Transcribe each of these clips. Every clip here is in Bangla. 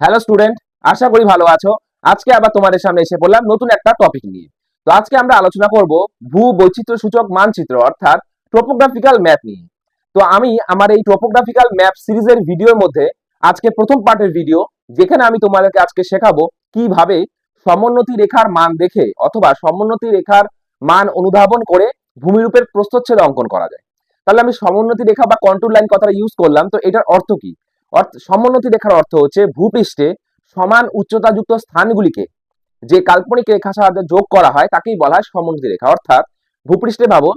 হ্যালো স্টুডেন্ট আশা করি ভালো আছো। আজকে আবার তোমাদের সামনে এসে পড়লাম নতুন একটা টপিক নিয়ে। তো আজকে আমরা আলোচনা করব ভূ বৈচিত্র্য সূচক মানচিত্র, অর্থাৎ টোপোগ্রাফিক্যাল ম্যাপ নিয়ে। তো আমি আমার এই টোপোগ্রাফিক্যাল ম্যাপ সিরিজের ভিডিওর মধ্যে আজকে প্রথম পার্টের ভিডিও যেখানে আমি তোমাদেরকে আজকে শেখাবো কীভাবে সমোন্নতি রেখার মান দেখে অথবা সমোন্নতি রেখার মান অনুধাবন করে ভূমিরূপের প্রস্তচ্ছেদ অঙ্কন করা যায়। তাহলে আমি সমোন্নতি রেখা বা কন্ট্রোল লাইন কথাটা ইউজ করলাম, তো এটার অর্থ কি? সমোন্নতি রেখার অর্থ হচ্ছে ভূপৃষ্ঠে সমান উচ্চতাযুক্ত স্থানগুলিকে যে কাল্পনিক রেখা সাহায্যে যোগ করা হয় তাকেই বলা হয় সমোন্নতি রেখা। অর্থাৎ ভূপৃষ্ঠে ভাবো,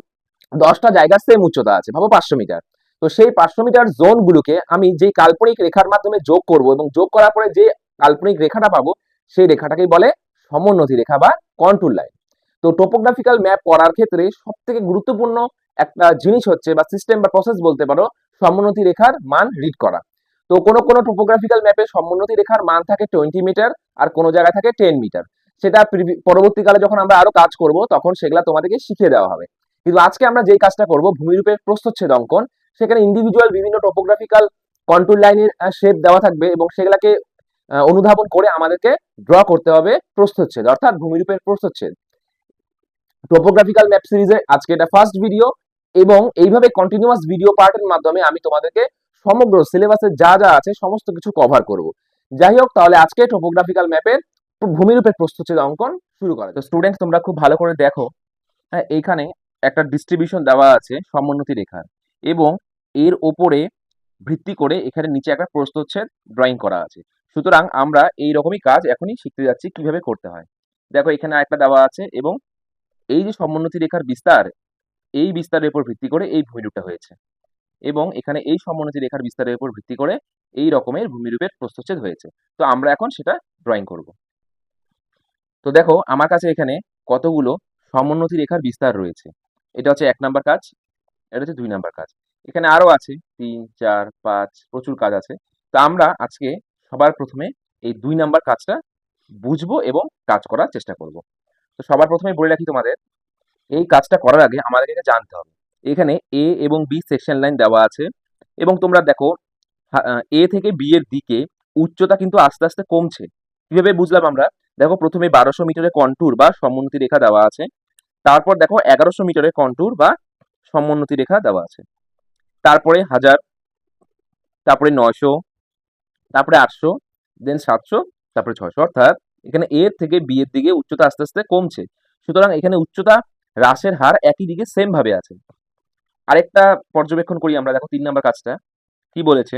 দশটা জায়গার সেম উচ্চতা আছে, ভাবো পাঁচশো মিটার। তো সেই পাঁচশো মিটার জোনগুলোকে আমি যে কাল্পনিক রেখার মাধ্যমে যোগ করব এবং যোগ করার পরে যে কাল্পনিক রেখাটা পাবো, সেই রেখাটাকেই বলে সমোন্নতি রেখা বা কন্ট্রোল লাইন তো টোপোগ্রাফিক্যাল ম্যাপ করার ক্ষেত্রে সব থেকে গুরুত্বপূর্ণ একটা জিনিস হচ্ছে বা সিস্টেম বা প্রসেস বলতে পারো, সমোন্নতি রেখার মান রিড করা। তো কোনো কোনো টোপোগ্রাফিক্যাল ম্যাপে সমোন্নতি রেখার মান থাকে টোয়েন্টি মিটার আর কোনো জায়গায় থাকে টেন মিটার সেটা পরবর্তীকালে যখন আমরা আরও কাজ করব, তখন সেগুলা তোমাদেরকে শিখিয়ে দেওয়া হবে। কিন্তু আজকে আমরা যেই কাজটা করব, ভূমিরূপের প্রস্থচ্ছেদ অঙ্কন সেখানে ইন্ডিভিজুয়াল বিভিন্ন টোপোগ্রাফিক্যাল কন্ট্রোল লাইনের শেপ দেওয়া থাকবে এবং সেগুলাকে অনুধাবন করে আমাদেরকে ড্র করতে হবে প্রস্থচ্ছেদ, অর্থাৎ ভূমিরূপের প্রস্থচ্ছেদ। টোপোগ্রাফিক্যাল ম্যাপ সিরিজে আজকে এটা ফার্স্ট ভিডিও এবং এইভাবে কন্টিনিউয়াস ভিডিও পার্টের মাধ্যমে আমি তোমাদেরকে সমগ্র সিলেবাসে যা যা আছে সমস্ত কিছু কভার করব। যাই হোক, তাহলে আজকে টোপোগ্রাফিক্যাল ম্যাপের ভূমিরূপের প্রস্থচ্ছেদ অঙ্কন শুরু করে তো স্টুডেন্ট তোমরা খুব ভালো করে দেখো হ্যাঁ এইখানে একটা ডিস্ট্রিবিউশন দেওয়া আছে সমোন্নতি রেখার এবং এর ওপরে ভিত্তি করে এখানে নিচে একটা প্রস্থচ্ছেদ ড্রয়িং করা আছে। সুতরাং আমরা এই রকমই কাজ এখনই শিখতে যাচ্ছি কীভাবে করতে হয়। দেখো, এখানে একটা দেওয়া আছে এবং এই যে সমোন্নতি রেখার বিস্তার, এই বিস্তারের উপর ভিত্তি করে এই ভূমিরূপটা হয়েছে। এবং এখানে এই সমোন্নতি রেখার বিস্তারের উপর ভিত্তি করে এই রকমের ভূমিরূপের প্রস্থচ্ছেদ হয়েছে। তো আমরা এখন সেটা ড্রয়িং করব। তো দেখো, আমার কাছে এখানে কতগুলো সমোন্নতি রেখার বিস্তার রয়েছে। এটা হচ্ছে এক নাম্বার কাজ, এটা হচ্ছে দুই নাম্বার কাজ। এখানে আরও আছে, তিন, চার, পাঁচ, প্রচুর কাজ আছে। তো আমরা আজকে সবার প্রথমে এই দুই নাম্বার কাজটা বুঝব এবং কাজ করার চেষ্টা করব। তো সবার প্রথমে বলে রাখি তোমাদের, এই কাজটা করার আগে আমাদেরকে জানতে হবে। এখানে এ এবং বি সেকশন লাইন দেওয়া আছে। এবং তোমরা দেখো এ থেকে বি এর দিকে উচ্চতা কিন্তু আস্তে আস্তে কমছে। কীভাবে বুঝলাম আমরা? দেখো, প্রথমে বারোশো মিটারের কন্ট্যুর বা সমোন্নতি রেখা দেওয়া আছে। তারপর দেখো, এগারোশো মিটারের কন্ট্যুর বা সমোন্নতি রেখা দেওয়া আছে। তারপরে হাজার, তারপরে নয়শো, তারপরে আটশো দেন সাতশো, তারপরে ছয়শো। অর্থাৎ এখানে এ থেকে বি এর দিকে উচ্চতা আস্তে আস্তে কমছে। সুতরাং এখানে উচ্চতা হ্রাসের হার একই দিকে সেম ভাবে আছে। আরেকটা পর্যবেক্ষণ করি আমরা, দেখো তিন নাম্বার কাজটা। কি বলেছে?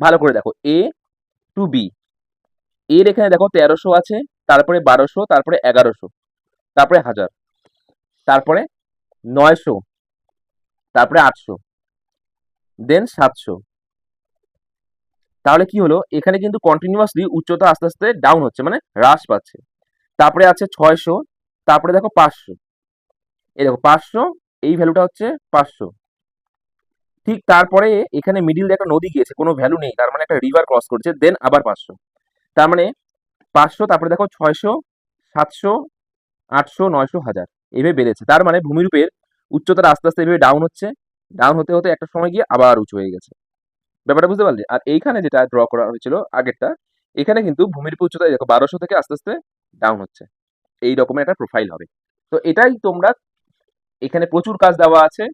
ভালো করে দেখো এ টু বি এর এখানে দেখো তেরোশো আছে, তারপরে বারোশো, তারপরে এগারোশো, তারপরে হাজার, তারপরে নয়শো, তারপরে আটশো দেন সাতশো। তাহলে কি হলো? এখানে কিন্তু কন্টিনিউয়াসলি উচ্চতা আস্তে আস্তে ডাউন হচ্ছে মানে হ্রাস পাচ্ছে। তারপরে আছে ছয়শো, তারপরে দেখো পাঁচশো। এই দেখো, পাঁচশো এই ভ্যালুটা হচ্ছে পাঁচশো। ঠিক তারপরে এখানে মিডিল একটা নদী গিয়েছে, কোনো ভ্যালু নেই, তার মানে একটা রিভার ক্রস করছে দেন আবার পাঁচশো। তার মানে পাঁচশো, তারপরে দেখো ছয়শো, সাতশো, আটশো, নয়শো, হাজার, এইভাবে বেড়েছে। তার মানে ভূমিরূপের উচ্চতাটা আস্তে আস্তে এইভাবে ডাউন হচ্ছে। ডাউন হতে হতে একটা সময় গিয়ে আবার উঁচু হয়ে গেছে। ব্যাপারটা বুঝতে পারলে? আর এইখানে যেটা ড্র করা হয়েছিল আগেরটা, এখানে কিন্তু ভূমিরূপের উচ্চতা দেখো বারোশো থেকে আস্তে আস্তে ডাউন হচ্ছে। এই রকমের একটা প্রোফাইল হবে। তো এটাই তোমরা এখানে প্রচুর কাজ দেওয়া আছে।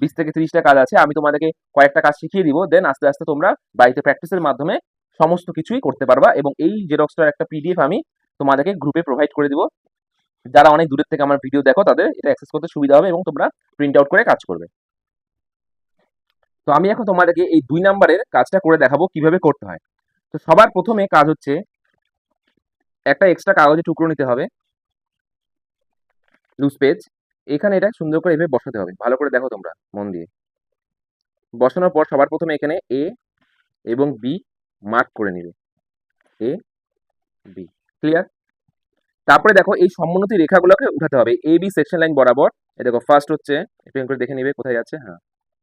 বিশ থেকে ত্রিশটা কাজ আছে। আমি তোমাদেরকে কয়েকটা কাজ শিখিয়ে দিব। দেন আস্তে আস্তে তোমরা বাড়িতে প্র্যাকটিসের মাধ্যমে সমস্ত কিছুই করতে পারবা এবং এই জেরক্সটার একটা পিডিএফ আমি তোমাদেরকে গ্রুপে প্রোভাইড করে দিব। যারা অনেক দূরের থেকে আমার ভিডিও দেখো, তাদের এটা অ্যাক্সেস করতে সুবিধা হবে এবং তোমরা প্রিন্ট আউট করে কাজ করবে। তো আমি এখন তোমাদেরকে এই দুই নাম্বারের কাজটা করে দেখাবো কীভাবে করতে হয়। তো সবার প্রথমে কাজ হচ্ছে, একটা এক্সট্রা কাগজে টুকরো নিতে হবে। লুজ পেজ এখানে এটা সুন্দর করে এভাবে বসাতে হবে। ভালো করে দেখো তোমরা, মন দিয়ে। বসানোর পর সবার প্রথমে এখানে এ এবং বি মার্ক করে নিবে। এ বি ক্লিয়ার তারপরে দেখো এই সমোন্নতি রেখাগুলোকে উঠাতে হবে। এ বি সেকশন লাইন বরাবর। এই দেখো ফার্স্ট হচ্ছে, একটু করে দেখে নিবে, কোথায় যাচ্ছে? হ্যাঁ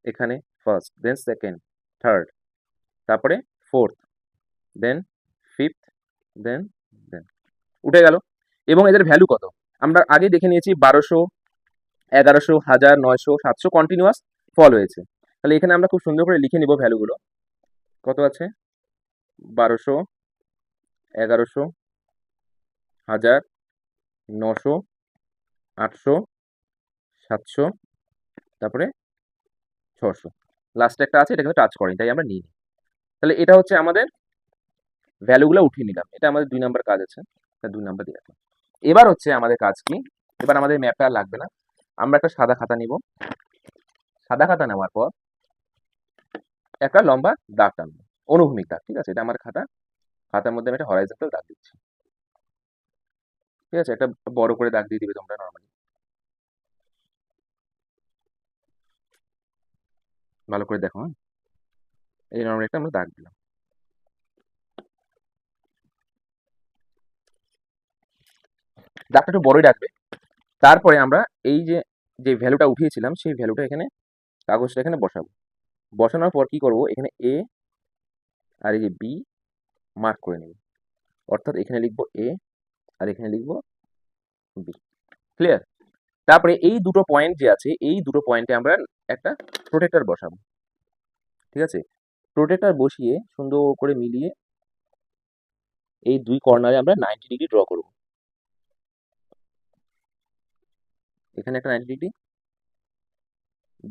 এখানে ফার্স্ট দেন সেকেন্ড থার্ড তারপরে fourth then fifth then then উঠে গেল। এবং এদের ভ্যালু কত? আমরা আগে দেখে নিয়েছি বারোশো এগারোশো হাজার নয়শো সাতশো কন্টিনিউয়াস ফল হয়েছে। তাহলে এখানে আমরা খুব সুন্দর করে লিখে নিব ভ্যালুগুলো। কত আছে? বারোশো, এগারোশো, হাজার, নশো, আটশো, সাতশো, তারপরে ছশো। লাস্টে একটা আছে এটা কিন্তু টাচ করেনি, তাই আমরা নিই তাহলে এটা হচ্ছে আমাদের ভ্যালুগুলো উঠিয়ে নিলাম। এটা আমাদের দুই নাম্বার কাজ আছে। দুই নাম্বার দিয়ে রাখলাম। এবার হচ্ছে আমাদের কাজ কি? এবার আমাদের ম্যাপটা লাগবে না। আমরা একটা সাদা খাতা নিব। সাদা খাতা নেওয়ার পর একটা লম্বা দাগ টানবো, অনুভূমিক দাগ, ঠিক আছে? এটা আমার খাতা। খাতার মধ্যে আমি একটা হরাইজন্টাল দাগ দিচ্ছি। ঠিক আছে? একটা বড় করে দাগ দিয়ে দিবে তোমরা নর্মালি ভালো করে দেখো হ্যাঁ? এই নর্মালি একটা আমরা দাগ দিলাম। দাগটা একটু বড়ই রাখবে। তারপরে আমরা এই যে যে ভ্যালুটা উঠিয়েছিলাম, সেই ভ্যালুটা এখানে, কাগজটা এখানে বসাবো। বসানোর পর কি করব? এখানে এ আর এই যে বি মার্ক করে নেব। অর্থাৎ এখানে লিখব এ আর এখানে লিখব বি ক্লিয়ার তারপরে এই দুটো পয়েন্ট যে আছে, এই দুটো পয়েন্টে আমরা একটা প্রোটেক্টর বসাবো। ঠিক আছে? প্রোটেক্টর বসিয়ে সুন্দর করে মিলিয়ে এই দুই কর্নারে আমরা নাইনটি ডিগ্রি ড্র করব। এখানে একটা নাইনটি ডিগ্রি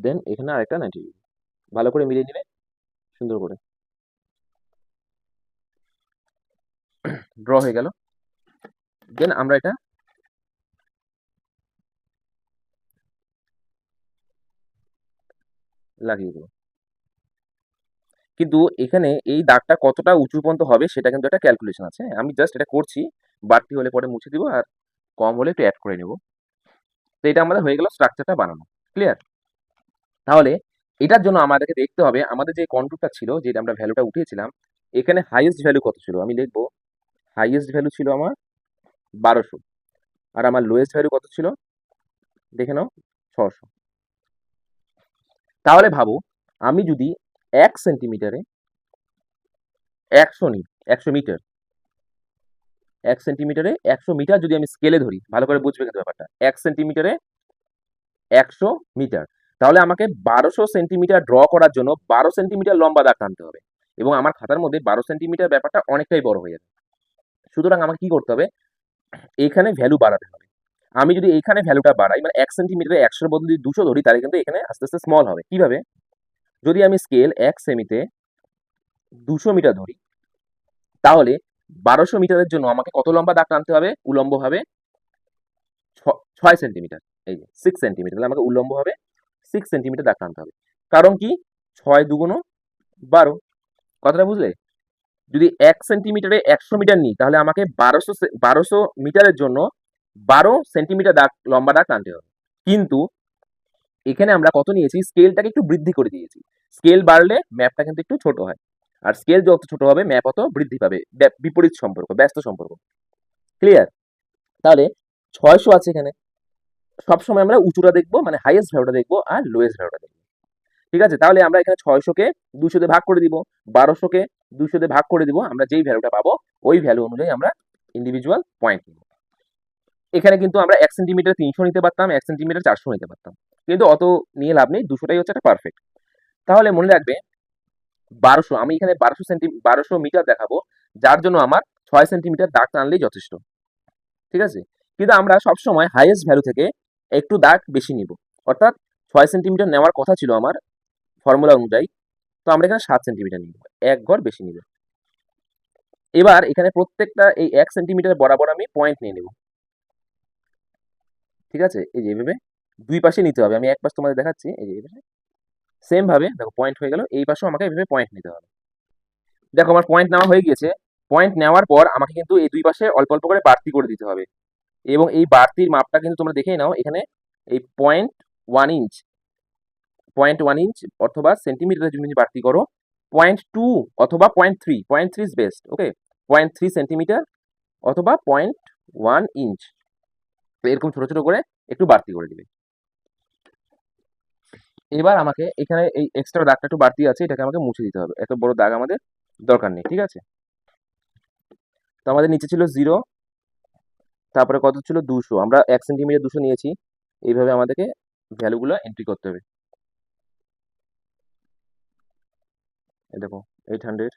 দেন এখানে আরেকটা নাইনটি ডিগ্রি ভালো করে মিলিয়ে নেবে সুন্দর করে। ড্র হয়ে গেল। দেন আমরা এটা লাগিয়ে দেবো। কিন্তু এখানে এই দাগটা কতটা উঁচু পর্যন্ত হবে, সেটা কিন্তু একটা ক্যালকুলেশন আছে? আমি জাস্ট এটা করছি, বাড়তি হলে পরে মুছে দিব, আর কম হলে একটু অ্যাড করে নেব। তো এটা আমাদের হয়ে গেল স্ট্রাকচারটা বানানো ক্লিয়ার তাহলে এটার জন্য আমাদেরকে দেখতে হবে, আমাদের যে কন্ট্রোলটা ছিল, যেটা আমরা ভ্যালুটা উঠিয়েছিলাম, এখানে হাইয়েস্ট ভ্যালু কত ছিল? আমি লিখব হাইয়েস্ট ভ্যালু ছিল আমার বারোশো, আর আমার লোয়েস্ট ভ্যালু কত ছিল? দেখে নাও, ছশো। তাহলে ভাবো, আমি যদি এক সেন্টিমিটারে একশো নিই, একশো মিটার এক সেন্টিমিটারে একশো মিটার যদি আমি স্কেলে ধরি, ভালো করে বুঝবে কিন্তু ব্যাপারটা, এক সেন্টিমিটারে একশো মিটার। তাহলে আমাকে বারোশো সেন্টিমিটার ড্র করার জন্য বারো সেন্টিমিটার লম্বা দাগ টানতে হবে এবং আমার খাতার মধ্যে বারো সেন্টিমিটার ব্যাপারটা অনেকটাই বড় হয়ে যাবে। সুতরাং আমাকে কি করতে হবে? এখানে ভ্যালু বাড়াতে হবে। আমি যদি এখানে ভ্যালুটা বাড়াই মানে এক সেন্টিমিটারে একশোর বদলে যদি দুশো ধরি, তাহলে কিন্তু এখানে আস্তে আস্তে স্মল হবে। কীভাবে? যদি আমি স্কেল এক সেমিতে দুশো মিটার ধরি, তাহলে বারোশো মিটারের জন্য আমাকে কত লম্বা দাগ টানতে হবে? উলম্বভাবে ছয় সেন্টিমিটার। এই যে সিক্স সেন্টিমিটার। তাহলে আমাকে উলম্বভাবে সিক্স সেন্টিমিটার দাগ টানতে হবে। কারণ কি? ছয় দুগুণ বারো। কথাটা বুঝলে? যদি এক সেন্টিমিটারে একশো মিটার নিই, তাহলে আমাকে বারোশো বারোশো মিটারের জন্য বারো সেন্টিমিটার দাগ, লম্বা দাগ টানতে হবে। কিন্তু এখানে আমরা কত নিয়েছি? স্কেলটাকে একটু বৃদ্ধি করে দিয়েছি। স্কেল বাড়লে ম্যাপটা কিন্তু একটু ছোট হয়। আর স্কেল যত ছোট হবে ম্যাপ অত বৃদ্ধি পাবে। বিপরীত সম্পর্ক, ব্যস্ত সম্পর্ক। ক্লিয়ার তাহলে ছয়শো আছে এখানে। সবসময় আমরা উঁচুটা দেখব মানে হাইয়েস্ট ভ্যালুটা দেখব আর লোয়েস্ট ভ্যালুটা দেখব। ঠিক আছে? তাহলে আমরা এখানে ছয়শোকে দুশোতে ভাগ করে দিব। বারোশোকে দুশোতে ভাগ করে দিব। আমরা যেই ভ্যালুটা পাবো, ওই ভ্যালু অনুযায়ী আমরা ইন্ডিভিজুয়াল পয়েন্ট নিব। এখানে কিন্তু আমরা এক সেন্টিমিটার তিনশো নিতে পারতাম, এক সেন্টিমিটার চারশো নিতে পারতাম। কিন্তু অত নিয়ে লাভ নেই, দুশোটাই হচ্ছে একটা পারফেক্ট তাহলে মনে রাখবে বারোশো, আমি এখানে বারোশো সেন্টি, বারোশো মিটার দেখাবো, যার জন্য আমার ছয় সেন্টিমিটার দাগ টানলেই যথেষ্ট। ঠিক আছে? কিন্তু আমরা সবসময় হাইয়েস্ট ভ্যালু থেকে একটু দাগ বেশি নিব। অর্থাৎ ছয় সেন্টিমিটার নেওয়ার কথা ছিল আমার ফর্মুলা অনুযায়ী, তো আমরা এখানে সাত সেন্টিমিটার নিব। এক ঘর বেশি নিব। এবার এখানে প্রত্যেকটা এই এক সেন্টিমিটার বরাবর আমি পয়েন্ট নিয়ে নেব। ঠিক আছে? এই যে এভাবে দুই পাশে নিতে হবে। আমি এক পাশ তোমাদের দেখাচ্ছি। এই যে এভাবে। সেম ভাবে, দেখো পয়েন্ট হয়ে গেল, এই পাশেও আমাকে এভাবে পয়েন্ট নিতে হবে। দেখো আমার পয়েন্ট নেওয়া হয়ে গিয়েছে। পয়েন্ট নেওয়ার পর আমাকে কিন্তু এই দুই পাশে অল্প অল্প করে বাড়তি করে দিতে হবে। এবং এই বাড়তির মাপটা কিন্তু তোমরা দেখেই নাও, এখানে এই point one inch point one inch অথবা সেন্টিমিটারে যদি বাড়তি করো পয়েন্ট টু অথবা point three point three is best okay point three centimetre অথবা পয়েন্ট ওয়ান ইঞ্চ তো এরকম ছোট ছোট করে একটু বাড়তি করে দিবে। এবার আমাকে এখানে এই এক্সট্রা দাগটা একটু বাড়তি আছে, এটাকে আমাকে মুছে দিতে হবে। এত বড় দাগ আমাদের দরকার নেই, ঠিক আছে? তো আমাদের নিচে ছিল জিরো তারপরে কত ছিল? দুশো। আমরা এক সেন্টিমিটার দুশো নিয়েছি। এইভাবে আমাদেরকে ভ্যালুগুলো এন্ট্রি করতে হবে। দেখো এইট হান্ড্রেড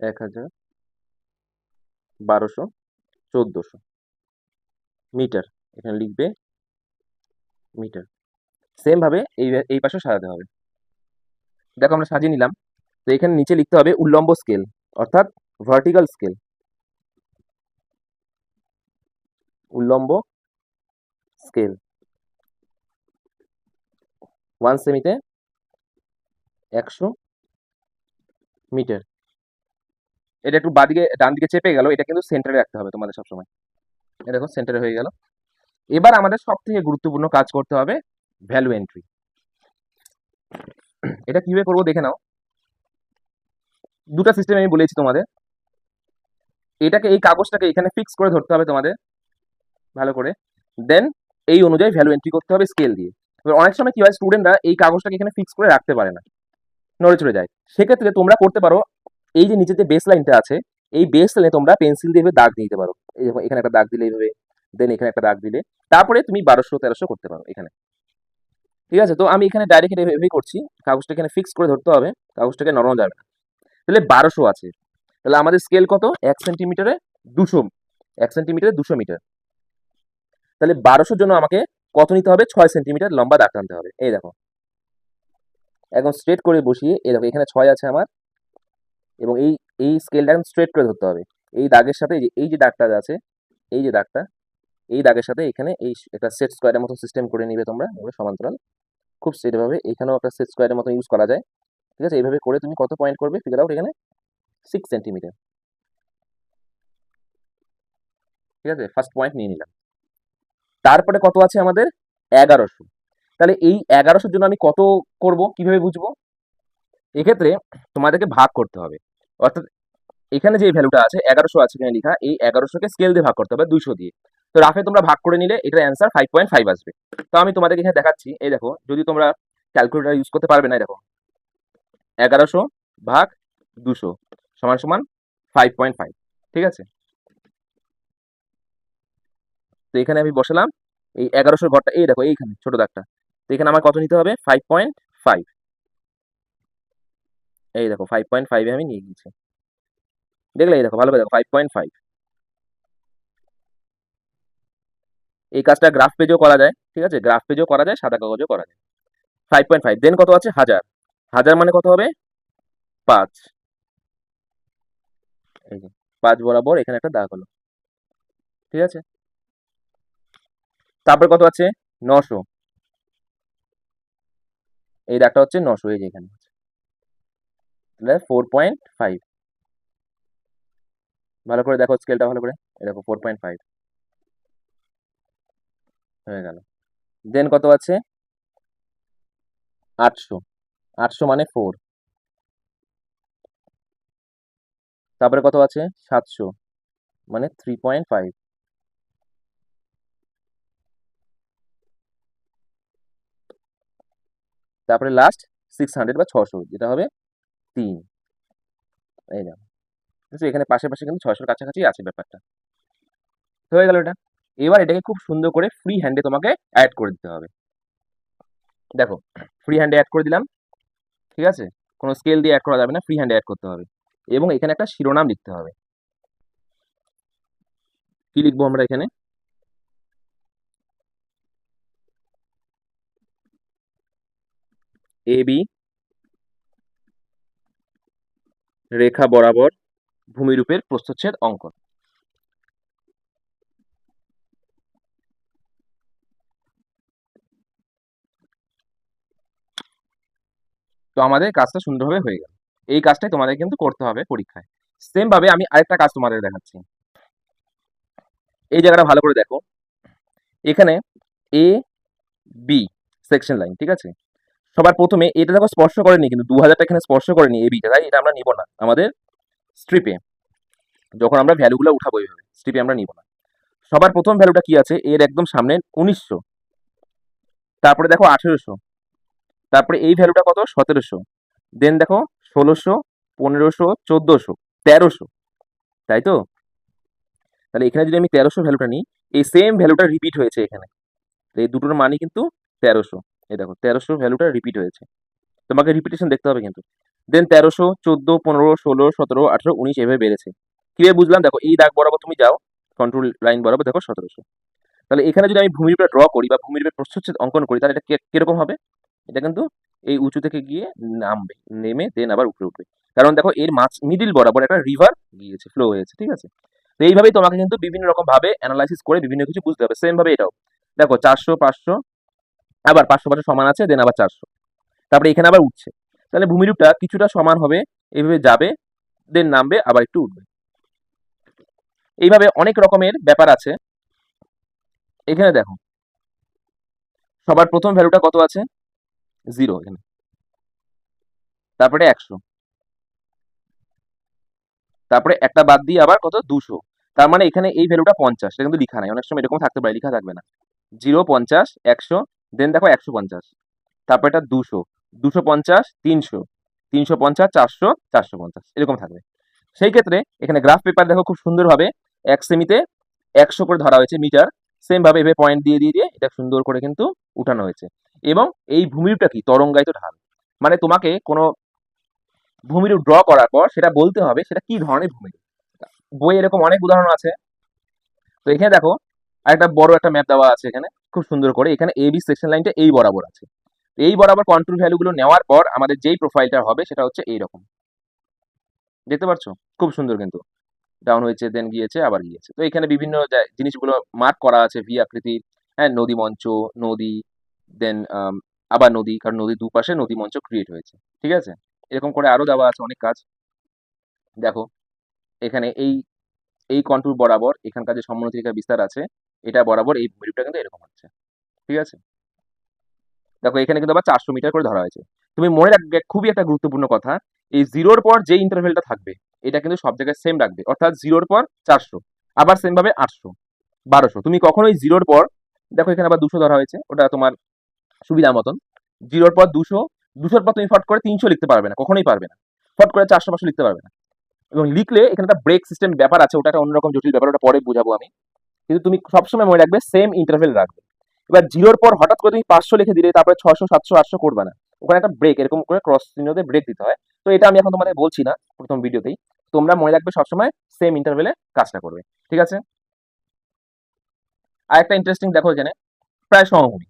এক হাজার, বারোশো, চোদ্দোশো। মিটার, এখানে লিখবে মিটার। সেম ভাবে এই এই পাশে সাজাতে হবে। দেখো আমরা সাজিয়ে নিলাম। তো এখানে নিচে লিখতে হবে উল্লম্ব স্কেল অর্থাৎ ভার্টিক্যাল স্কেল উল্লম্ব স্কেল ওয়ান সেমিতে একশো মিটার এটা একটু বাদিকে ডান দিকে চেপে গেল, এটা কিন্তু সেন্টারে রাখতে হবে তোমাদের সবসময়। দেখো সেন্টারে হয়ে গেল। এবার আমাদের সব থেকে গুরুত্বপূর্ণ কাজ করতে হবে ভ্যালু এন্ট্রি এটা কীভাবে করব দেখে নাও। দুটো সিস্টেম আমি বলেছি তোমাদের। এটাকে, এই কাগজটাকে এখানে ফিক্স করে ধরতে হবে তোমাদের। ভালো করে। দেন এই অনুযায়ী ভ্যালু এন্ট্রি করতে হবে স্কেল দিয়ে। এবার অনেক সময় কি হয় স্টুডেন্টরা এই কাগজটাকে এখানে ফিক্স করে রাখতে পারে না। নড়ে চড়ে যায়। সেক্ষেত্রে তোমরা করতে পারো, এই যে নিচে যে বেস লাইনটা আছে, এই বেস লাইনে তোমরা পেন্সিল দিয়ে দাগ দিয়ে দিতে পারো। এখানে একটা দাগ দিলে এইভাবে দেন এখানে একটা দাগ দিলে। তারপরে তুমি বারোশো, তেরোশো করতে পারো এখানে। ঠিক আছে? তো আমি এখানে ডাইরেক্ট এভাবেই করছি। কাগজটা এখানে ফিক্স করে ধরতে হবে। কাগজটাকে নরম যাবে না। তাহলে বারোশো আছে। তাহলে আমাদের স্কেল কত? এক সেন্টিমিটারে দুশো, এক সেন্টিমিটারে দুশো মিটার তাহলে বারোশোর জন্য আমাকে কত নিতে হবে? ছয় সেন্টিমিটার লম্বা দাগ টানতে হবে। এই দেখো। একদম স্ট্রেট করে বসিয়ে, এই দেখো, এখানে ছয় আছে আমার। এবং এই এই স্কেলটা একদম স্ট্রেট করে ধরতে হবে। এই দাগের সাথে এই যে দাগটা আছে, এই যে দাগটা এই দাগের সাথে এখানে এই একটা সেট স্কোয়ারের মতো সিস্টেম করে নিবে তোমরা, এভাবে সমান্তরাল। খুব স্ট্রেটভাবে এখানেও একটা সেট স্কোয়ারের মতো ইউজ করা যায়। ঠিক আছে? এইভাবে করে তুমি কত পয়েন্ট করবে ফিগার আউট এখানে? সিক্স সেন্টিমিটার ঠিক আছে? ফার্স্ট পয়েন্ট নিয়ে নিলাম। তারপরে কত আছে আমাদের? এগারোশো। তাহলে এই এগারোশোর জন্য আমি কত করব? কীভাবে বুঝব? এক্ষেত্রে তোমাদেরকে ভাগ করতে হবে। অর্থাৎ এখানে যে ভ্যালুটা আছে, এগারোশো আছে এখানে লেখা, এই এগারোশোকে স্কেল দিয়ে ভাগ করতে হবে দুশো দিয়ে। তো রাফে তোমরা ভাগ করে নিলে এটার অ্যান্সার ফাইভ পয়েন্ট ফাইভ আসবে। তো আমি তোমাদেরকে এখানে দেখাচ্ছি, এই দেখো, যদি তোমরা ক্যালকুলেটার ইউজ করতে পারবে না দেখো, এগারোশো ভাগ দুশো সমান সমান ফাইভ পয়েন্ট ফাইভ ঠিক আছে? তো এখানে আমি বসালাম, এই এগারোশোর ঘরটা, এই দেখো, এইখানে, ছোট দাগটা, তো এখানে আমার কত নিতে হবে? ফাইভ পয়েন্ট ফাইভ এই দেখো ফাইভ পয়েন্ট ফাইভে আমি নিয়ে গিয়েছি দেখলে এই দেখো, ভালো দেখো ফাইভ পয়েন্ট ফাইভ এই কাজটা গ্রাফ পেজও করা যায়, ঠিক আছে? গ্রাফ পেজও করা যায়, সাদা কাগজও করা যায়। ফাইভ পয়েন্ট ফাইভ দেন কত আছে? হাজার। হাজার মানে কত হবে? পাঁচ। এই পাঁচ বরাবর এখানে একটা দাগ হলো। ঠিক আছে? তারপর কত আছে? নশো। এই দাগটা হচ্ছে নশো, এই যে এখানে। তাহলে ফোর পয়েন্ট ফাইভ ভালো করে দেখো স্কেলটা ভালো করে। দেখো ফোর পয়েন্ট ফাইভ হয়ে গেল। দেন কত আছে? আটশো। আটশো মানে ফোর তারপরে কত আছে? সাতশো মানে থ্রি পয়েন্ট ফাইভ তারপরে লাস্ট সিক্স হান্ড্রেড বা ছশো, যেটা হবে তিন। এই না এখানে পাশে পাশে কিন্তু ছশোর কাছাকাছি আছে ব্যাপারটা। হয়ে গেল এটা। এবার এটাকে খুব সুন্দর করে ফ্রি হ্যান্ডে তোমাকে অ্যাড করে দিতে হবে। দেখো ফ্রি হ্যান্ডে অ্যাড করে দিলাম, ঠিক আছে? কোনো স্কেল দিয়ে অ্যাড করা যাবে না ফ্রি হ্যান্ডে অ্যাড করতে হবে। এবং এখানে একটা শিরোনাম লিখতে হবে। কি লিখব আমরা এখানে? এ বি রেখা বরাবর ভূমিরূপের প্রস্থচ্ছেদ অঙ্কন। তো আমাদের কাজটা সুন্দরভাবে হয়ে গেল। এই কাজটাই তোমাদের কিন্তু করতে হবে পরীক্ষায়। সেম ভাবে আমি আরেকটা কাজ তোমাদের দেখাচ্ছি। এই জায়গাটা ভালো করে দেখো। এখানে এ বি সেকশন লাইন ঠিক আছে? সবার প্রথমে এটা দেখো স্পর্শ করেনি কিন্তু দু হাজারটা এখানে স্পর্শ করেনি এ বিটা তাই? এটা আমরা নিব না। আমাদের স্ট্রিপে যখন আমরা ভ্যালুগুলো উঠাবো এইভাবে স্ট্রিপে আমরা নিব না। সবার প্রথম ভ্যালুটা কি আছে? এর একদম সামনে উনিশশো। তারপরে দেখো আঠেরোশো। তারপরে এই ভ্যালুটা কত? সতেরোশো। দেন দেখো, ষোলোশো, পনেরোশো, চোদ্দোশো, তেরোশো। তাই তো? তাহলে এখানে যদি আমি তেরোশো ভ্যালুটা নিই, এই সেম ভ্যালুটা রিপিট হয়েছে এখানে। এই দুটোর মানই কিন্তু তেরোশো। এই দেখো, তেরোশো ভ্যালুটা রিপিট হয়েছে। তোমাকে রিপিটেশন দেখতে হবে কিন্তু। দেন তেরোশো, চোদ্দ, পনেরো, ষোলো, সতেরো, আঠেরো, উনিশ এভাবে বেড়েছে। কীভাবে বুঝলাম? দেখো, এই দাগ বরাবর তুমি যাও কন্ট্রোল লাইন বরাবর দেখো সতেরোশো। তাহলে এখানে যদি আমি ভূমিরূপটা ড্র করি বা ভূমিরূপের প্রস্থচ্ছেদ অঙ্কন করি, তাহলে এটা কীরকম হবে? এটা কিন্তু এই উঁচু থেকে গিয়ে নামবে, নেমে দেন আবার উপরে উঠবে। কারণ দেখো এর মাছ মিডিল বরাবর একটা রিভার গিয়েছে ফ্লো হয়েছে, ঠিক আছে? তো এইভাবেই তোমাকে কিন্তু বিভিন্ন রকম ভাবে অ্যানালাইসিস করে বিভিন্ন কিছু বুঝতে হবে। সেম ভাবে এটাও। দেখো চারশো, পাঁচশো, আবার পাঁচশো পাঁচশো সমান আছে দেন আবার চারশো। তারপরে এখানে আবার উঠছে। তাহলে ভূমিরূপটা কিছুটা সমান হবে, এইভাবে যাবে দেন নামবে, আবার একটু উঠবে। এইভাবে অনেক রকমের ব্যাপার আছে। এখানে দেখো, সবার প্রথম ভ্যালুটা কত আছে? জিরো এখানে। তারপরে একশো। তারপরে একটা বাদ দিয়ে আবার কত? দুশো। তার মানে এখানে এই ভ্যালুটা পঞ্চাশ। এটা কিন্তু লিখা নাই। অনেক সময় এরকম থাকতে পারে, লিখা থাকবে না। জিরো, পঞ্চাশ, একশো দেন দেখো একশো পঞ্চাশ। তারপরে এটা দুশো। দুশো পঞ্চাশ, তিনশো। তিনশো পঞ্চাশ, চারশো চারশো পঞ্চাশ। এরকম থাকবে। সেই ক্ষেত্রে এখানে গ্রাফ পেপার দেখো খুব সুন্দরভাবে এক সেমিতে একশো করে ধরা হয়েছে মিটার সেমভাবে এভাবে পয়েন্ট দিয়ে দিয়ে দিয়ে এটা সুন্দর করে কিন্তু উঠানো হয়েছে। এবং এই ভূমিরূপটা কি? তরঙ্গায়িত ঢাল। মানে তোমাকে কোনো ভূমিরূপ ড্র করার পর সেটা বলতে হবে সেটা কি ধরনের ভূমিরূপ? বই এরকম অনেক উদাহরণ আছে। তো এখানে দেখো, আরেকটা বড় একটা ম্যাপ দেওয়া আছে এখানে, খুব সুন্দর করে। এখানে এ বি সেকশন লাইনটা এই বরাবর আছে। এই বরাবর কন্ট্রোল ভ্যালুগুলো নেওয়ার পর আমাদের যেই প্রোফাইলটা হবে সেটা হচ্ছে এইরকম। দেখতে পাচ্ছ খুব সুন্দর কিন্তু। ডাউন হয়েছে দেন গিয়েছে, আবার গিয়েছে। তো এখানে বিভিন্ন জিনিসগুলো মার্ক করা আছে ভি আকৃতির হ্যাঁ নদী মঞ্চ, নদী দেন আবার নদী, কারণ নদীর দুপাশে নদী মঞ্চ ক্রিয়েট হয়েছে, ঠিক আছে? এরকম করে আরও দেওয়া আছে অনেক কাজ। দেখো, এখানে এই এই কন্ট্রোল বরাবর এখানকার যে রেখার বিস্তার আছে, এটা বরাবর এই ভূমিরূপটা কিন্তু এরকম হচ্ছে, ঠিক আছে? দেখো, এখানে কিন্তু আবার চারশো মিটার করে ধরা হয়েছে। তুমি মনে রাখবে, খুবই একটা গুরুত্বপূর্ণ কথা, এই জিরোর পর যে ইন্টারভেলটা থাকবে, এটা কিন্তু সব জায়গায় সেম রাখবে, অর্থাৎ জিরোর পর চারশো, আবার সেম ভাবে আটশো, বারোশো। তুমি কখনোই জিরোর পর, দেখো, এখানে আবার দুশো ধরা হয়েছে, ওটা তোমার সুবিধা মতন। জিরোর পর দুশো, দুশোর পর তুমি ফট করে তিনশো লিখতে পারবে না, কখনোই পারবে না। ফট করে চারশো, পাঁচশো লিখতে পারবে না। এবং লিখলে এখানে একটা ব্রেক সিস্টেম ব্যাপার আছে, ওটা একটা অন্যরকম জটিল ব্যাপার, ওটা পরে বুঝাবো আমি। কিন্তু তুমি সবসময় মনে রাখবে সেম ইন্টারভেল রাখবে। এবার জিরোর পর হঠাৎ করে তুমি পাঁচশো লিখে দিলে, তারপরে ছশো সাতশো, আটশো করবে না। ওখানে একটা ব্রেক এরকম করে ক্রস চিহ্নতে ব্রেক দিতে হয়। তো এটা আমি এখন তোমাদের বলছি না, প্রথম ভিডিওতেই। তোমরা মনে রাখবে সবসময় সেম ইন্টারভেলে কাজটা করবে। ঠিক আছে? আর একটা ইন্টারেস্টিং দেখো এখানে, প্রায় সমভূমি।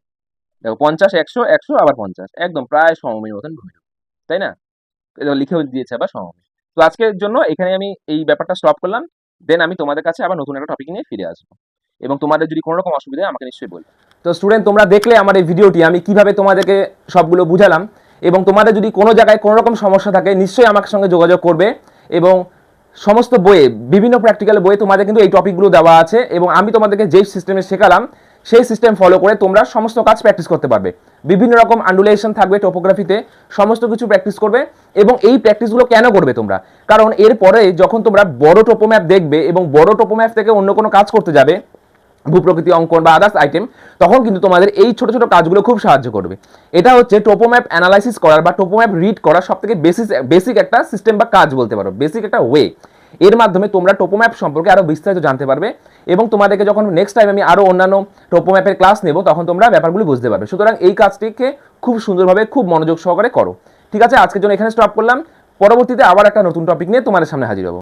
দেখো পঞ্চাশ, একশো একশো, আবার পঞ্চাশ। একদম প্রায় সমভূমির মতন ভূমি তাই না? লিখেও দিয়েছে আবার সমভূমি। তো আজকের জন্য এখানে আমি এই ব্যাপারটা স্টপ করলাম। দেন আমি তোমাদের কাছে আবার নতুন একটা টপিক নিয়ে ফিরে আসব। এবং তোমাদের যদি কোনো রকম অসুবিধা আমাকে নিশ্চয়ই বলবে। তো স্টুডেন্ট তোমরা দেখলে আমার এই ভিডিওটি আমি কীভাবে তোমাদেরকে সবগুলো বুঝালাম। এবং তোমাদের যদি কোনো জায়গায় কোনো রকম সমস্যা থাকে, নিশ্চয়ই আমার সঙ্গে যোগাযোগ করবে। এবং সমস্ত বইয়ে, বিভিন্ন প্র্যাকটিক্যাল বইয়ে তোমাদের কিন্তু এই টপিকগুলো দেওয়া আছে। এবং আমি তোমাদেরকে যেই সিস্টেমে শেখালাম সেই সিস্টেম ফলো করে তোমরা সমস্ত কাজ প্র্যাকটিস করতে পারবে। বিভিন্ন রকম আন্ডুলেশন থাকবে টোপোগ্রাফিতে সমস্ত কিছু প্র্যাকটিস করবে এবং এই প্র্যাকটিসগুলো কেন করবে তোমরা? কারণ এরপরে যখন তোমরা বড় টোপো ম্যাপ দেখবে এবং বড় টোপো ম্যাপ থেকে অন্য কোনো কাজ করতে যাবে, ভূপ্রকৃতি অঙ্কন বা আদার্স আইটেম তখন কিন্তু তোমাদের এই ছোট ছোট কাজগুলো খুব সাহায্য করবে। এটা হচ্ছে টোপো ম্যাপ অ্যানালাইসিস করার বা টোপো ম্যাপ রিড করার সব থেকে বেসিস বেসিক একটা সিস্টেম বা কাজ বলতে পারো। বেসিক একটা ওয়ে এর মাধ্যমে তোমরা টোপো ম্যাপ সম্পর্কে আরও বিস্তারিত জানতে পারবে এবং তোমাদেরকে যখন নেক্সট টাইম আমি আরও অন্যান্য টোপো ম্যাপের ক্লাস নেব, তখন তোমরা ব্যাপারগুলি বুঝতে পারবে। সুতরাং এই কাজটিকে খুব সুন্দরভাবে, খুব মনোযোগ সহকারে করো। ঠিক আছে, আজকের জন্য এখানে স্টপ করলাম। পরবর্তীতে আবার একটা নতুন টপিক নিয়ে তোমাদের সামনে হাজির হব।